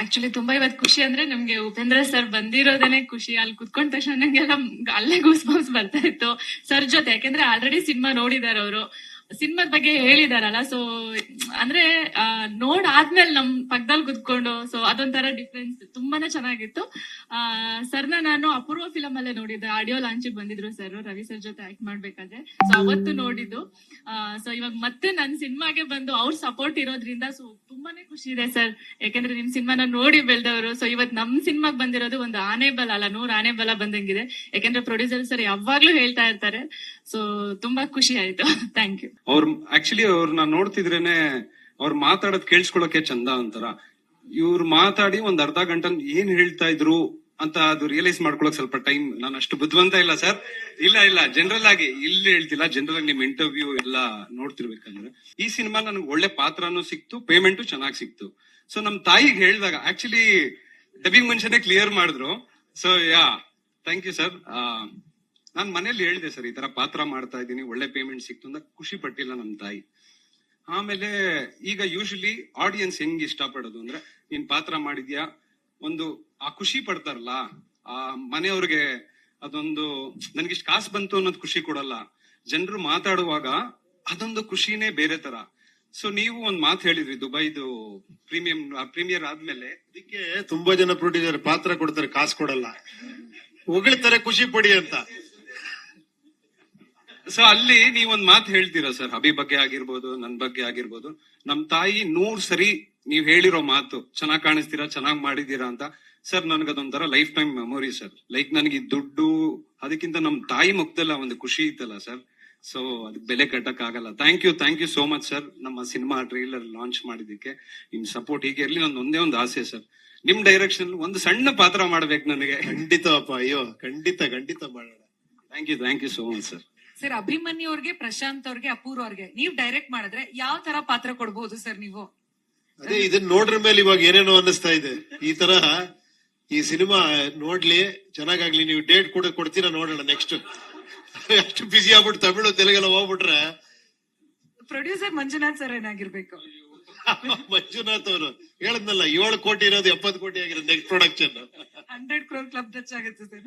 Actually ತುಂಬಾ ಇವತ್ತು ಖುಷಿ ಅಂದ್ರೆ ನಮ್ಗೆ ಉಪೇಂದ್ರ ಸರ್ ಬಂದಿರೋದೇನೆ ಖುಷಿ. ಅಲ್ಲಿ ಕುತ್ಕೊಂಡ ತಕ್ಷಣ ನಂಗೆಲ್ಲ ಅಲ್ಲೇ ಗೂಸ್ ಬರ್ತಾ ಇತ್ತು. ಸರ್ ಜೊತೆ, ಯಾಕಂದ್ರೆ ಆಲ್ರೆಡಿ ಸಿನಿಮಾ ನೋಡಿದಾರೆ ಅವರು. ಸಿನಿಮಾದ ಬಗ್ಗೆ ಹೇಳಿದಾರಲ್ಲ ಸೊ ಅಂದ್ರೆ ಆ, ನೋಡ್ ಆದ್ಮೇಲೆ ನಮ್ ಪಕ್ಕದಲ್ಲಿ ಕುತ್ಕೊಂಡು ಸೊ ಅದೊಂಥರ ಡಿಫ್ರೆನ್ಸ್ ತುಂಬಾನೇ ಚೆನ್ನಾಗಿತ್ತು. ಆ ಸರ್ನ ನಾನು ಅಪೂರ್ವ ಫಿಲಂ ಅಲ್ಲೇ ನೋಡಿದ್ದೆ. ಆಡಿಯೋ ಲಾಂಚ್ ಬಂದಿದ್ರು ಸರ್ ರವಿ ಸರ್ ಜೊತೆ ಆಕ್ಟ್ ಮಾಡ್ಬೇಕಾದ್ರೆ. ಸೊ ಅವತ್ತು ನೋಡಿದ್ದು. ಸೊ ಇವಾಗ ಮತ್ತೆ ನನ್ ಸಿನಿಮಾಗೆ ಬಂದು ಅವ್ರ ಸಪೋರ್ಟ್ ಇರೋದ್ರಿಂದ ಸೊ ತುಂಬಾನೇ ಖುಷಿ ಇದೆ ಸರ್. ಯಾಕಂದ್ರೆ ನಿಮ್ ಸಿನಿಮಾನ ನೋಡಿ ಬೆಳೆದವರು ಸೊ ಇವತ್ ನಮ್ ಸಿನಿಮಾಗ್ ಬಂದಿರೋದು ಒಂದು ಆನೆ ಬಲ ಅಲ್ಲ ನೂರ್ ಆನೆ ಬಲ ಬಂದಂಗಿದೆ. ಯಾಕಂದ್ರೆ ಪ್ರೊಡ್ಯೂಸರ್ ಸರ್ ಯಾವಾಗ್ಲೂ ಹೇಳ್ತಾ ಇರ್ತಾರೆ ಸೊ ತುಂಬಾ ಖುಷಿ ಆಯ್ತು. ಥ್ಯಾಂಕ್ ಯು ಅವ್ರ ಆಕ್ಚುಲಿ ಅವ್ರನ್ನ ನೋಡ್ತಿದ್ರೇನೆ ಅವ್ರು ಮಾತಾಡೋದ್ ಕೇಳಿಸ್ಕೊಳಕ್ಕೆ ಚಂದ ಅಂತಾರ. ಇವ್ರು ಮಾತಾಡಿ ಒಂದ್ ಅರ್ಧ ಗಂಟೆ ಏನ್ ಹೇಳ್ತಾ ಇದ್ರು ಅಂತ ಅದು ರಿಯಲೈಸ್ ಮಾಡ್ಕೊಳಕ್ ಸ್ವಲ್ಪ ಟೈಮ್ ನಾನು ಅಷ್ಟು ಬುದ್ಧಿವಂತ ಇಲ್ಲ ಸರ್. ಇಲ್ಲ ಇಲ್ಲ ಜನರಲ್ ಆಗಿ ಇಲ್ಲಿ ಹೇಳ್ತಿಲ್ಲ. ಜನರಲ್ ಆಗಿ ನಿಮ್ ಇಂಟರ್ವ್ಯೂ ಎಲ್ಲ ನೋಡ್ತಿರ್ಬೇಕಂದ್ರೆ. ಈ ಸಿನಿಮಾ ನನಗೆ ಒಳ್ಳೆ ಪಾತ್ರನೂ ಸಿಕ್ತು ಪೇಮೆಂಟು ಚೆನ್ನಾಗಿ ಸಿಕ್ತು. ಸೊ ನಮ್ ತಾಯಿಗೆ ಹೇಳಿದಾಗ ಆಕ್ಚುಲಿ ಡಬ್ಬಿಂಗ್ ಮನುಷ್ಯನೇ ಕ್ಲಿಯರ್ ಮಾಡಿದ್ರು. So yeah thank you sir ನಾನ್ ಮನೇಲಿ ಹೇಳಿದೆ ಸರ್, ಈ ತರ ಪಾತ್ರ ಮಾಡ್ತಾ ಇದ್ದೀನಿ, ಒಳ್ಳೆ ಪೇಮೆಂಟ್ ಸಿಕ್ತು ಅಂತ ಖುಷಿ ಪಟ್ಟಿಲ್ಲ ನಮ್ಮ ತಾಯಿ. ಆಮೇಲೆ ಈಗ ಯೂಶಲಿ ಆಡಿಯನ್ಸ್ ಹೆಂಗ್ ಇಷ್ಟ ಪಡೋದು ಅಂದ್ರೆ, ನೀನ್ ಪಾತ್ರ ಮಾಡಿದ್ಯಾ? ಒಂದು, ಆ ಖುಷಿ ಪಡ್ತಾರಲ್ಲ, ಆ ಮನೆಯವ್ರಿಗೆ ಅದೊಂದು, ನನ್ಗಿಷ್ಟು ಕಾಸು ಬಂತು ಅನ್ನೋದು ಖುಷಿ ಕೊಡಲ್ಲ. ಜನರು ಮಾತಾಡುವಾಗ ಅದೊಂದು ಖುಷಿನೇ ಬೇರೆ ತರ. ಸೊ ನೀವು ಒಂದ್ ಮಾತು ಹೇಳಿದ್ರಿ, ದುಬೈದು ಪ್ರೀಮಿಯಂ ಪ್ರೀಮಿಯರ್ ಆದ್ಮೇಲೆ. ಅದಕ್ಕೆ ತುಂಬಾ ಜನ ಪ್ರೊಡ್ಯೂಸರ್ ಪಾತ್ರ ಕೊಡ್ತಾರೆ, ಕಾಸು ಕೊಡಲ್ಲ. ಹೊಗಳ್ತಾರೆ, ಖುಷಿ ಪಡಿ ಅಂತ. ಸೊ ಅಲ್ಲಿ ನೀವೊಂದ್ ಮಾತು ಹೇಳ್ತೀರಾ ಸರ್ ಅಭಿ ಬಗ್ಗೆ ಆಗಿರ್ಬೋದು ನನ್ ಬಗ್ಗೆ ಆಗಿರ್ಬೋದು. ನಮ್ ತಾಯಿ ನೂರ್ ಸರಿ ನೀವ್ ಹೇಳಿರೋ ಮಾತು ಚೆನ್ನಾಗ್ ಕಾಣಿಸ್ತೀರಾ ಚೆನ್ನಾಗ್ ಮಾಡಿದೀರಾ ಅಂತ. ಸರ್ ನನ್ಗದೊಂಥರ life time memory sir like ನನಗೆ ಈ ದುಡ್ಡು ಅದಕ್ಕಿಂತ ನಮ್ ತಾಯಿ ಮುಖದಲ್ಲ ಒಂದು ಖುಷಿ ಇತ್ತಲ್ಲ ಸರ್ ಸೊ ಅದಕ್ಕೆ ಬೆಲೆ ಕಟ್ಟಕ್ ಆಗಲ್ಲ thank you thank you so much sir ನಮ್ಮ ಸಿನಿಮಾ ಟ್ರೈಲರ್ ಲಾಂಚ್ ಮಾಡಿದಕ್ಕೆ ನಿಮ್ ಸಪೋರ್ಟ್ ಹೀಗೆ ಇರ್ಲಿ ನಂದು ಒಂದೇ ಒಂದು ಆಸೆ ಸರ್ ನಿಮ್ ಡೈರೆಕ್ಷನ್ ಒಂದು ಸಣ್ಣ ಪಾತ್ರ ಮಾಡ್ಬೇಕು ನನಗೆ. ಖಂಡಿತ ಅಪ್ಪ ಅಯ್ಯೋ ಖಂಡಿತ ಖಂಡಿತ ಮಾಡೋಣ. Thank you thank you so much sir sir Abhimanyu ಅವ್ರಿಗೆ ಪ್ರಶಾಂತ್ ಅವ್ರಿಗೆ ಅಪೂರ್ವ ಅವ್ರಿಗೆ ನೀವ್ ಡೈರೆಕ್ಟ್ ಮಾಡಿದ್ರೆ ಯಾವ ತರ ಪಾತ್ರ ಕೊಡ್ಬೋದು ಸರ್ ನೀವು? ಅದೇ ಇದನ್ನ ನೋಡ್ರ ಮೇಲೆ ಇವಾಗ ಏನೇನೋ ಅನ್ನಿಸ್ತಾ ಇದೆ. ಈ ತರ ಈ ಸಿನಿಮಾ ನೋಡ್ಲಿ ಚೆನ್ನಾಗಾಗ್ಲಿ ನೀವು ಡೇಟ್ ಕೂಡ ಕೊಡ್ತೀರಾ ನೋಡೋಣ ನೆಕ್ಸ್ಟ್ ಅಷ್ಟು ಬಿಸಿ ಆಗ್ಬಿಟ್ಟು ತಮಿಳು ತೆಲುಗೆಲ್ಲ ಹೋಗ್ಬಿಟ್ರೆ. ಪ್ರೊಡ್ಯೂಸರ್ ಮಂಜುನಾಥ್ ಸರ್ ಏನಾಗಿರ್ಬೇಕು? ಮಂಜುನಾಥ್ ಅವರು ಹೇಳದ್ನಲ್ಲ ಏಳು ಕೋಟಿ ಇರೋದು ಎಪ್ಪತ್ತು ಕೋಟಿ ಆಗಿರೋದು next production hundred crore club touch ಆಗುತ್ತೆ ಸರ್.